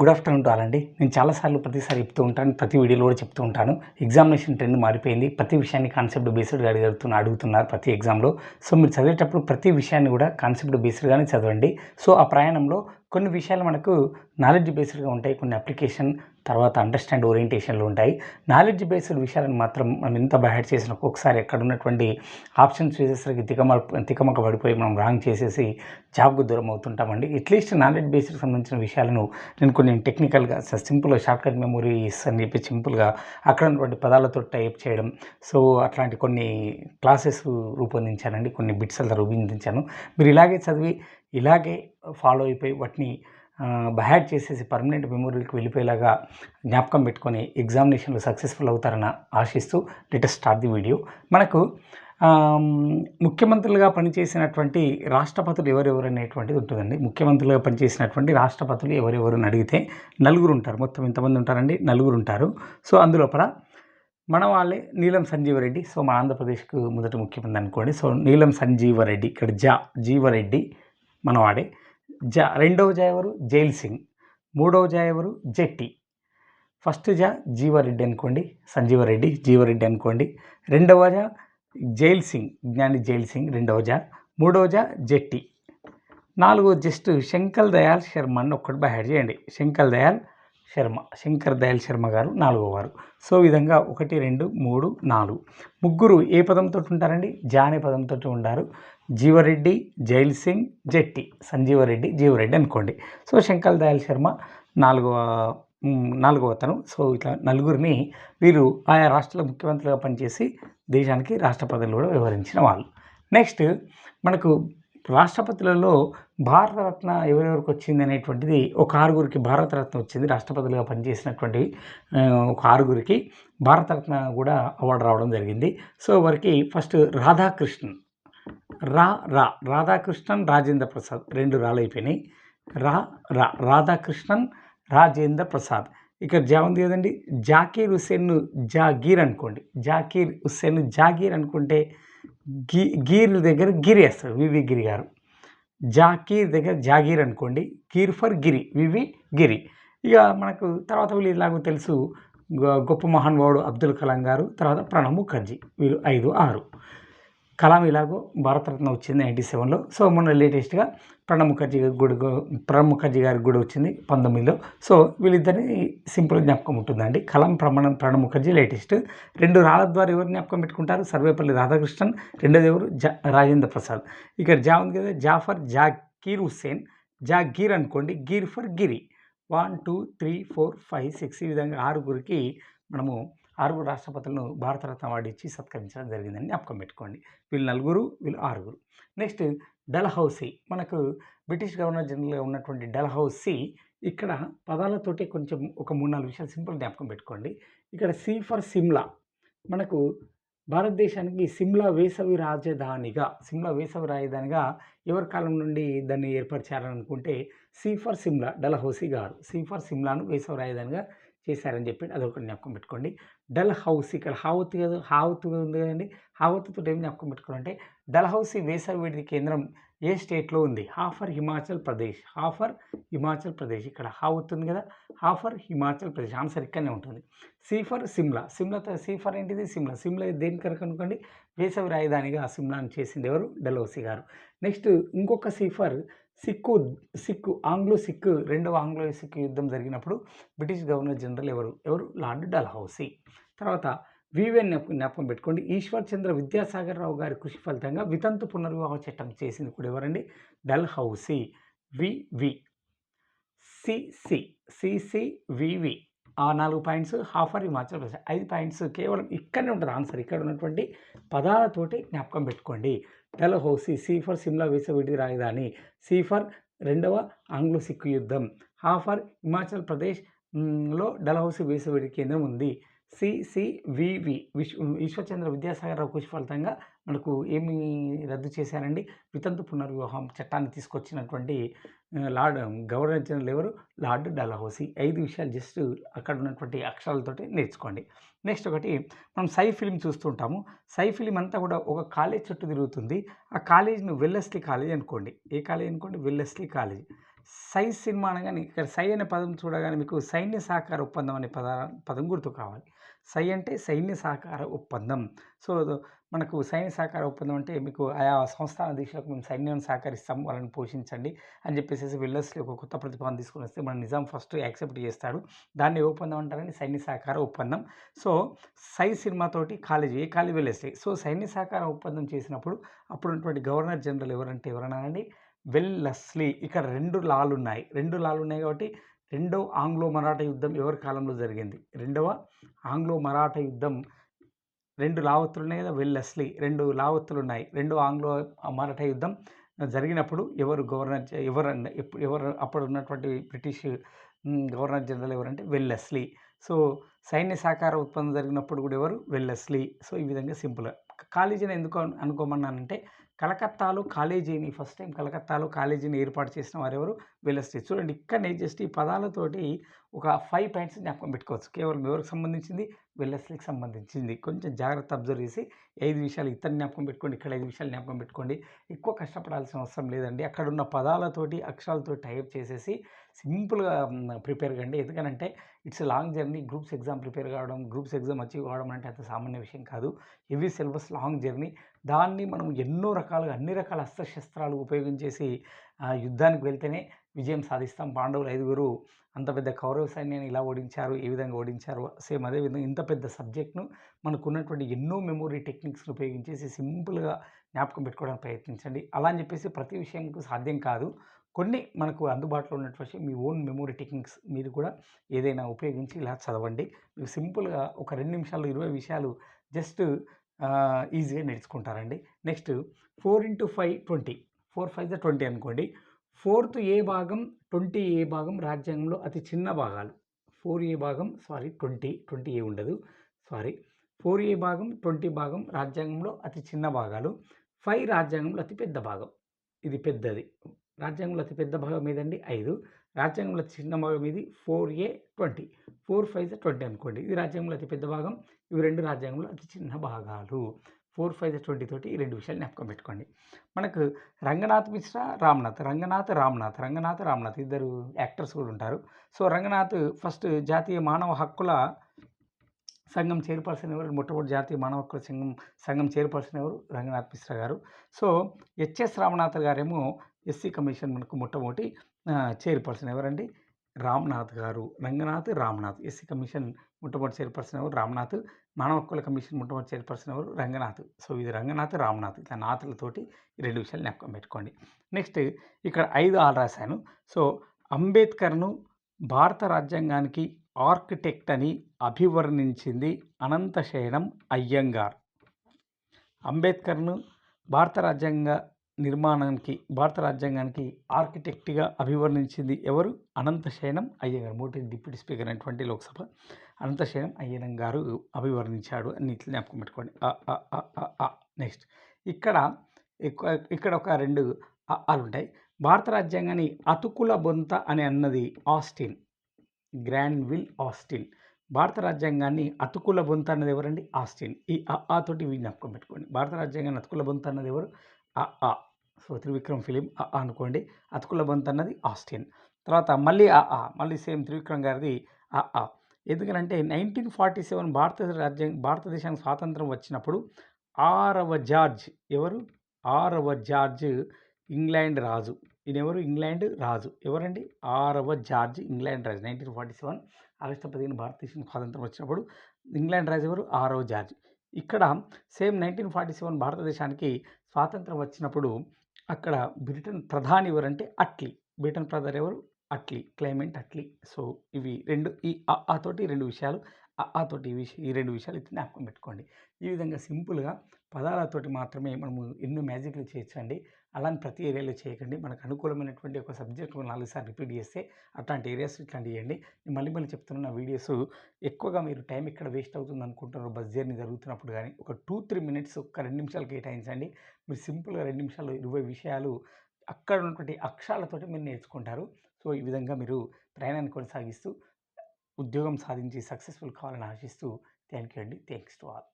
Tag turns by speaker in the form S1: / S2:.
S1: Good afternoon to అండి. నేను చాలాసార్లు ప్రతిసారి చెప్తూ ఉంటాను ప్రతి వీడియోలో కూడా చెప్తూ ఉంటాను. ఎగ్జామినేషన్ ట్రెండ్ మారిపోయింది. ప్రతి విషయాన్ని కాన్సెప్ట్ బేస్డ్గా అడుగుతున్న అడుగుతున్నారు ప్రతి ఎగ్జామ్లో సో మీరు చదివేటప్పుడు ప్రతి విషయాన్ని కూడా కాన్సెప్ట్ బేస్డ్గానే చదవండి. సో ఆ ప్రయాణంలో కొన్ని విషయాలు మనకు నాలెడ్జ్ బేస్డ్గా ఉంటాయి. కొన్ని అప్లికేషన్ తర్వాత అండర్స్టాండ్ ఓరియంటేషన్లు ఉంటాయి. నాలెడ్జ్ బేస్డ్ విషయాలను మాత్రం మనం ఎంత బయట చేసిన ఒక్కొక్కసారి ఎక్కడ ఉన్నటువంటి ఆప్షన్స్ చేసేసరికి తికమ తికమక పడిపోయి మనం రాంగ్ చేసేసి జాబ్కు దూరం అవుతుంటామండి. అట్లీస్ట్ నాలెడ్జ్ బేస్డ్కి సంబంధించిన విషయాలను నేను కొన్ని టెక్నికల్గా సింపుల్గా షార్ట్కట్ మెమొరీస్ అని చెప్పి సింపుల్గా అక్కడ ఉన్నటువంటి పదాలతో టైప్ చేయడం. సో అట్లాంటి కొన్ని క్లాసెస్ రూపొందించానండి. కొన్ని బిట్స్ అలా రూపొందించాను. మీరు ఇలాగే చదివి ఇలాగే ఫాలో అయిపోయి వాటిని బయాడ్ చేసేసి పర్మనెంట్ మెమోరీకి వెళ్ళిపోయేలాగా జ్ఞాపకం పెట్టుకొని ఎగ్జామినేషన్లో సక్సెస్ఫుల్ అవుతారని ఆశిస్తూ లెటెస్ట్ స్టార్ట్ ది వీడియో. మనకు ముఖ్యమంత్రులుగా పనిచేసినటువంటి రాష్ట్రపతులు ఎవరెవరు అనేటువంటిది ఉంటుందండి. ముఖ్యమంత్రులుగా పనిచేసినటువంటి రాష్ట్రపతులు ఎవరెవరు అని అడిగితే నలుగురు ఉంటారు. మొత్తం ఎంతమంది ఉంటారండి? నలుగురు ఉంటారు. సో అందులోపల మన వాళ్ళే నీలం సంజీవరెడ్డి. సో మన ఆంధ్రప్రదేశ్కు మొదటి ముఖ్యమంత్రి అనుకోండి. సో నీలం సంజీవరెడ్డి ఇక్కడ జా జీవరెడ్డి మనవాడే. జ రెండవ జా ఎవరు? జైల్ సింగ్. మూడవ జా ఎవరు? జెట్టి. ఫస్ట్ జా జీవారెడ్డి అనుకోండి సంజీవరెడ్డి జీవారెడ్డి అనుకోండి. రెండవ జా జైల్ సింగ్ జ్ఞాని జైల్ సింగ్ రెండవ జా. మూడవ జా జెట్టి. నాలుగో జస్ట్ శంకర్ దయాల్ శర్మ అని ఒక్కటి బయట చేయండి. శంకర్ దయాల్ శర్మ శంకర్ దయాల్ శర్మ గారు నాలుగో వారు. సో విధంగా ఒకటి రెండు మూడు నాలుగు. ముగ్గురు ఏ పదంతో ఉంటారండి? జా అనే పదంతో ఉంటారు జీవరెడ్డి జైల్ సింగ్ జెట్టి. సంజీవరెడ్డి జీవరెడ్డి అనుకోండి. సో శంకర్ దయాల్ శర్మ నాలుగవ నాలుగవ అతను. సో ఇట్లా నలుగురిని వీరు ఆయా రాష్ట్రాల ముఖ్యమంత్రులుగా పనిచేసి దేశానికి రాష్ట్రపతులు కూడా వివరించిన వాళ్ళు. నెక్స్ట్ మనకు రాష్ట్రపతులలో భారతరత్న ఎవరెవరికి వచ్చింది అనేటువంటిది ఒక ఆరుగురికి భారతరత్న వచ్చింది. రాష్ట్రపతులుగా పనిచేసినటువంటి ఒక ఆరుగురికి భారతరత్న కూడా అవార్డు రావడం జరిగింది. సో వారికి ఫస్ట్ రాధాకృష్ణన్. రా రా. రాధాకృష్ణన్ రాజేంద్ర ప్రసాద్ రెండు రాళ్ళు అయిపోయినాయి రా రా. రాధాకృష్ణన్ రాజేంద్ర ప్రసాద్. ఇక్కడ జా ఉంది కదండి జాకీర్ హుస్సేన్ జాగీర్ అనుకోండి. జాకీర్ హుస్సేన్ జాగీర్ అనుకుంటే గీ గీర్ దగ్గర గిరి వేస్తారు వివి గిరి గారు. జాకీర్ దగ్గర జాగీర్ అనుకోండి. గీర్ ఫర్ గిరి వివి గిరి. ఇక మనకు తర్వాత వీళ్ళు ఇలాగో తెలుసు గొప్ప మహానుభావుడు అబ్దుల్ కలాం గారు తర్వాత ప్రణబ్ ముఖర్జీ వీళ్ళు ఐదు ఆరు. కలాం ఇలాగో భారతరత్న వచ్చింది నైంటీ సెవెన్లో. సో మొన్న లేటెస్ట్గా ప్రణబ్ ముఖర్జీ గారి గుడి ప్రణబ్ ముఖర్జీ గారికి కూడా వచ్చింది పంతొమ్మిదిలో. సో వీళ్ళిద్దరిని సింపుల్ జ్ఞాపకం ఉంటుందండి. కలాం ప్రమాణం ప్రణబ్ ముఖర్జీ లేటెస్ట్. రెండు రాళ్ళ ద్వారా ఎవరు జ్ఞాపకం పెట్టుకుంటారు? సర్వేపల్లి రాధాకృష్ణన్ రెండోది ఎవరు? జా రాజేంద్ర ప్రసాద్. ఇక్కడ జా ఉంది కదా జాఫర్ జాకీర్ హుస్సేన్. జాగీర్ అనుకోండి kheer for Giri. One two three four five six ఈ విధంగా ఆరుగురికి మనము ఆరుగురు రాష్ట్రపతులను భారతరత్న అవార్డు ఇచ్చి సత్కరించడం జరిగిందని జ్ఞాపకం పెట్టుకోండి. వీళ్ళు నలుగురు వీళ్ళు ఆరుగురు. నెక్స్ట్ డల్హౌసీ. మనకు బ్రిటిష్ గవర్నర్ జనరల్గా ఉన్నటువంటి డల్హౌసీ ఇక్కడ పదాలతోటి కొంచెం ఒక మూడు నాలుగు విషయాలు సింపుల్ జ్ఞాపకం పెట్టుకోండి. ఇక్కడ సి ఫర్ సిమ్లా. మనకు భారతదేశానికి సిమ్లా వేసవి రాజధానిగా సిమ్లా వేసవి రాజధానిగా ఎవరి కాలం నుండి దాన్ని ఏర్పరిచారని అనుకుంటే సి ఫర్ సిమ్లా డల్హౌసీ గారు. సి ఫర్ సిమ్లాను వేసవి రాజధానిగా చేశారని చెప్పి అదొకటి జ్ఞాపకం పెట్టుకోండి. డల్ హౌస్ ఇక్కడ హావత్ కదా హావత్ ఉంది కదండి. హావత్తో ఏం జ్ఞాపకం పెట్టుకోవాలంటే డల్ హౌస్ వేసవి విడిది కేంద్రం ఏ స్టేట్లో ఉంది? హాఫర్ హిమాచల్ ప్రదేశ్. హాఫర్ హిమాచల్ ప్రదేశ్. ఇక్కడ హావత్ ఉంది కదా. హాఫర్ హిమాచల్ ప్రదేశ్. ఆన్సర్ ఇక్కడనే ఉంటుంది. సీఫర్ సిమ్లా. సిమ్లా సీఫర్ ఏంటిది? సిమ్లా. సిమ్లా దేని కనుక అనుకోండి? వేసవి రాజధానిగా సిమ్లాను చేసింది ఎవరు? డల్హౌసీ గారు. నెక్స్ట్ ఇంకొక సీఫర్ సిక్కు సిక్కు ఆంగ్లో సిక్కు రెండవ ఆంగ్లో సిక్కు యుద్ధం జరిగినప్పుడు బ్రిటిష్ గవర్నర్ జనరల్ ఎవరు? ఎవరు? లార్డ్ డల్హౌసీ. తర్వాత వివెన్ జ్ఞాపకం జ్ఞాపకం పెట్టుకోండి. ఈశ్వర్ చంద్ర విద్యాసాగర్ రావు గారి కృషి ఫలితంగా వితంతు పునర్వివాహ చట్టం చేసింది కూడా ఎవరండి? డల్హౌసీ. వివి సిసి సిసి వివి ఆ నాలుగు పాయింట్స్ హాఫర్ హిమాచల్ ప్రదేశ్ ఐదు పాయింట్స్ కేవలం ఇక్కడనే ఉంటుంది. ఆన్సర్ ఇక్కడ ఉన్నటువంటి పదాలతోటి జ్ఞాపకం పెట్టుకోండి. డల్హౌసీ సి ఫర్ సిమ్లా వేసవిడి రాజధాని. సి ఫర్ రెండవ ఆంగ్లో సిక్కు యుద్ధం. హాఫర్ హిమాచల్ ప్రదేశ్లో డల్హౌసీ వేసవిడి కేంద్రం ఉంది. సిసివివి విశ్వ ఈశ్వరచంద్ర విద్యాసాగర్ రావు కృషి ఫలితంగా మనకు ఏమి రద్దు చేశారండి? వితంతు పునర్వివాహం చట్టాన్ని తీసుకొచ్చినటువంటి లార్డ్ గవర్నర్ జనరల్ ఎవరు? Lord Dalhousie. ఐదు విషయాలు జస్ట్ అక్కడ ఉన్నటువంటి అక్షరాలతోటి నేర్చుకోండి. నెక్స్ట్ ఒకటి మనం సై ఫిలిం చూస్తుంటాము. సై ఫిలిం అంతా కూడా ఒక కాలేజ్ చుట్టూ తిరుగుతుంది. ఆ కాలేజ్ని వెల్లెస్లీ కాలేజ్ అనుకోండి. ఏ కాలేజ్ అనుకోండి? Wellesley college. సై సినిమా అనగానే ఇక్కడ సై అనే పదం చూడగానే మీకు సైన్య సహకార ఒప్పందం అనే పద పదం గుర్తు కావాలి సై అంటే సైన్య సహకార ఒప్పందం. సో మనకు సైన్య సహకార ఒప్పందం అంటే మీకు ఆయా సంస్థాన దిశలకు మేము సైన్యం సహకరిస్తాం వాళ్ళని పోషించండి అని చెప్పేసి విల్లర్స్కి ఒక కొత్త ప్రతిపాదన తీసుకుని వస్తే మన నిజాం ఫస్ట్ యాక్సెప్ట్ చేస్తాడు. దాన్ని ఒప్పందం అంటారని సైన్య సహకార ఒప్పందం. సో సై సినిమాతోటి కాలేజీ ఏ కాలేజీ వెళ్ళేస్తాయి సో సైన్య సహకార ఒప్పందం చేసినప్పుడు అప్పుడున్నటువంటి గవర్నర్ జనరల్ ఎవరంటే ఎవరన్నా అండి వెల్ ఇక్కడ రెండు లాలు ఉన్నాయి రెండు లాలు ఉన్నాయి కాబట్టి రెండవ ఆంగ్లో మరాఠా యుద్ధం ఎవరి కాలంలో జరిగింది? రెండవ ఆంగ్లో మరాఠా యుద్ధం రెండు లావత్తులు ఉన్నాయి కదా వెల్లస్లీ రెండు లావత్తులు ఉన్నాయి రెండవ ఆంగ్లో మరాఠా యుద్ధం జరిగినప్పుడు ఎవరు గవర్నర్ ఎవరు ఎప్పుడు ఎవరు అప్పుడు ఉన్నటువంటి బ్రిటిష్ గవర్నర్ జనరల్ ఎవరంటే వెల్లెస్లీ సో సైన్య సహకార ఉత్పన్నం జరిగినప్పుడు కూడా ఎవరు? వెల్లెస్లీ సో ఈ విధంగా సింపుల్. కాలేజీని ఎందుకు అనుకోమన్నానంటే కలకత్తాలో కాలేజీని ఫస్ట్ టైం కలకత్తాలో కాలేజీని ఏర్పాటు చేసిన వారు ఎవరు వెల్లెస్లీ చూడండి ఇక్కడనే జస్ట్ ఈ పదాలతోటి ఒక ఫైవ్ పాయింట్స్ జ్ఞాపకం పెట్టుకోవచ్చు. కేవలం ఎవరికి సంబంధించింది? వెల్లెస్లీకి సంబంధించింది. కొంచెం జాగ్రత్త అబ్జర్వ్ చేసి ఐదు విషయాలు ఇతర జ్ఞాపకం పెట్టుకోండి ఇక్కడ ఐదు విషయాలు జ్ఞాపకం పెట్టుకోండి. ఎక్కువ కష్టపడాల్సిన అవసరం లేదండి. అక్కడ ఉన్న పదాలతోటి అక్షరాలతో టైప్ చేసేసి సింపుల్గా ప్రిపేర్ కండి. ఎందుకనంటే it's long journey groups exam prepare కావడం గ్రూప్స్ ఎగ్జామ్ అచీవ్ కావడం అంటే అంత సామాన్య విషయం కాదు. Heavy syllabus long journey. దాన్ని మనం ఎన్నో రకాలుగా అన్ని రకాల అస్త్రశస్త్రాలు ఉపయోగించేసి యుద్ధానికి వెళ్తేనే విజయం సాధిస్తాం. పాండవులు ఐదుగురు అంత పెద్ద కౌరవ సైన్యాన్ని ఇలా ఓడించారు ఏ విధంగా ఓడించారు? సేమ్ అదే విధంగా ఇంత పెద్ద సబ్జెక్ట్ను మనకు ఉన్నటువంటి ఎన్నో మెమొరీ టెక్నిక్స్ని ఉపయోగించేసి సింపుల్గా జ్ఞాపకం పెట్టుకోవడానికి ప్రయత్నించండి. అలా అని చెప్పేసి ప్రతి విషయంకు సాధ్యం కాదు. కొన్ని మనకు అందుబాటులో ఉన్నటువంటి మీ ఓన్ మెమొరీ టెక్నిక్స్ మీరు కూడా ఏదైనా ఉపయోగించి ఇలా చదవండి. మీకు సింపుల్గా ఒక రెండు నిమిషాలు ఇరవై విషయాలు జస్ట్ ఈజీగా నేర్చుకుంటారండి. Next four into five twenty. Four five the twenty అనుకోండి. ఫోర్త్ ఏ భాగం ట్వంటీ ఏ భాగం రాజ్యాంగంలో అతి చిన్న భాగాలు. ఫోర్ ఏ భాగం సారీ ట్వంటీ ట్వంటీ ఏ ఉండదు. సారీ ఫోర్ ఏ భాగం ట్వంటీ భాగం రాజ్యాంగంలో అతి చిన్న భాగాలు. ఫైవ్ రాజ్యాంగంలో అతి పెద్ద భాగం. ఇది పెద్దది. రాజ్యాంగంలో అతి పెద్ద భాగం ఏదండి? ఐదు. రాజ్యాంగంలో అతి చిన్న భాగం ఇది four A twenty. Four five twenty అనుకోండి. ఇది రాజ్యాంగంలో అతి పెద్ద భాగం. ఇవి రెండు రాజ్యాంగంలో అతి చిన్న భాగాలు. ఫోర్ ఫైవ్ ట్వంటీ తోటి ఈ రెండు విషయాలు జ్ఞాపకం పెట్టుకోండి. మనకు రంగనాథ్ మిశ్రా రామ్నాథ్ రంగనాథ్ రామ్నాథ్ రంగనాథ్ రామ్నాథ్ ఇద్దరు యాక్టర్స్ కూడా ఉంటారు. సో రంగనాథ్ ఫస్ట్ జాతీయ మానవ హక్కుల సంఘం చైర్పర్సన్ ఎవరు? మొట్టమొదటి జాతీయ మానవ హక్కుల సంఘం సంఘం చైర్పర్సన్ ఎవరు? రంగనాథ్ మిశ్రా గారు. సో హెచ్ఎస్ రామనాథ్ గారేమో ఎస్సీ కమిషన్ మనకు మొట్టమొదటి ఆ, చైర్పర్సన్ ఎవరండి? రామ్నాథ్ గారు. రంగనాథ్ రామ్నాథ్. ఎస్సీ కమిషన్ మొట్టమొదటి చైర్పర్సన్ ఎవరు? రామ్నాథ్. మానవ హక్కుల కమిషన్ మొట్టమొదటి చైర్పర్సన్ ఎవరు? రంగనాథ్. సో ఇది రంగనాథ్ రామ్నాథ్. ఇట్లా నాథులతోటి ఈ రెండు విషయాలు జ్ఞాపకం పెట్టుకోండి. నెక్స్ట్ ఇక్కడ ఐదు ఆలు రాశాను. సో అంబేద్కర్ను భారత రాజ్యాంగానికి ఆర్కిటెక్ట్ అని అభివర్ణించింది అనంతశయనం అయ్యంగార్. అంబేద్కర్ను భారత రాజ్యాంగ నిర్మాణానికి భారత రాజ్యాంగానికి ఆర్కిటెక్ట్గా అభివర్ణించింది ఎవరు? అనంతశయనం అయ్యంగారు. మోటి డిప్యూటీ స్పీకర్ అయినటువంటి లోక్సభ అనంతశయనం అయ్యనం గారు అభివర్ణించాడు అని జ్ఞాపకం పెట్టుకోండి. నెక్స్ట్. ఇక్కడ ఎక్కువ- ఇక్కడ ఒక రెండు ఆలు ఉంటాయి. భారత రాజ్యాంగాన్ని అతుకుల బొంత అని అన్నది ఆస్టిన్. Grand will Austin. భారత రాజ్యాంగాన్ని అతుకుల బొంత అన్నది ఎవరండి? ఆస్టిన్. ఈ ఆ తోటి జ్ఞాపకం పెట్టుకోండి. భారత రాజ్యాంగాన్ని అతుకుల బొంత అన్నది ఎవరు? ఆ ఆ సో త్రివిక్రమ్ ఫిలిం ఆ అనుకోండి. అతుకుల బంత్ అన్నది ఆస్టిన్. తర్వాత మళ్ళీ ఆ ఆ మళ్ళీ సేమ్ త్రివిక్రమ్ గారిది ఆ ఆ ఎందుకనంటే నైన్టీన్ ఫార్టీ సెవెన్ భారత రాజ్యాంగ భారతదేశానికి స్వాతంత్రం వచ్చినప్పుడు ఆరవ జార్జ్ ఎవరు? ఆరవ జార్జ్ ఇంగ్లాండ్ రాజు. ఈయన ఎవరు ఇంగ్లాండ్ రాజు. ఎవరండి? ఆరవ జార్జ్ ఇంగ్లాండ్ రాజు. నైన్టీన్ ఫార్టీ సెవెన్ ఆగస్టు పదిహేను భారతదేశం స్వాతంత్రం వచ్చినప్పుడు ఇంగ్లాండ్ రాజు ఎవరు? ఆరవ జార్జ్. ఇక్కడ సేమ్ నైన్టీన్ ఫార్టీ సెవెన్ భారతదేశానికి స్వాతంత్రం వచ్చినప్పుడు అక్కడ బ్రిటన్ ప్రధాని ఎవరంటే అట్లీ. బ్రిటన్ ప్రధాని ఎవరు? అట్లీ. క్లైమెంట్ అట్లీ. సో ఇవి రెండు ఈ ఆ తోటి రెండు విషయాలు ఆ ఆ తోటి ఈ విషయం ఈ రెండు విషయాలు ఇది జ్ఞాపకం పెట్టుకోండి. ఈ విధంగా సింపుల్గా పదాలతోటి మాత్రమే మనము ఎన్నో మ్యాజిక్లు చేయొచ్చండి. అలాంటి ప్రతి ఏరియాలో చేయకండి. మనకు అనుకూలమైనటువంటి ఒక సబ్జెక్ట్ నాలుగు సార్లు రిపీట్ చేస్తే అట్లాంటి ఏరియాస్ ఇట్లాంటి చేయండి. నేను మళ్ళీ మళ్ళీ చెప్తున్న వీడియోస్ ఎక్కువగా మీరు టైం ఇక్కడ వేస్ట్ అవుతుంది అనుకుంటున్నారు బస్ జర్నీ జరుగుతున్నప్పుడు కానీ ఒక టూ త్రీ మినిట్స్ ఒక రెండు నిమిషాలు కేటాయించండి. మీరు సింపుల్గా రెండు నిమిషాలు ఇరవై విషయాలు అక్కడ ఉన్నటువంటి అక్షరాలతోటి మీరు నేర్చుకుంటారు. సో ఈ విధంగా మీరు ప్రయాణాన్ని కొనసాగిస్తూ ఉద్యోగం సాధించి సక్సెస్ఫుల్ కావాలని ఆశిస్తూ థ్యాంక్ యూ అండి. Thanks to all.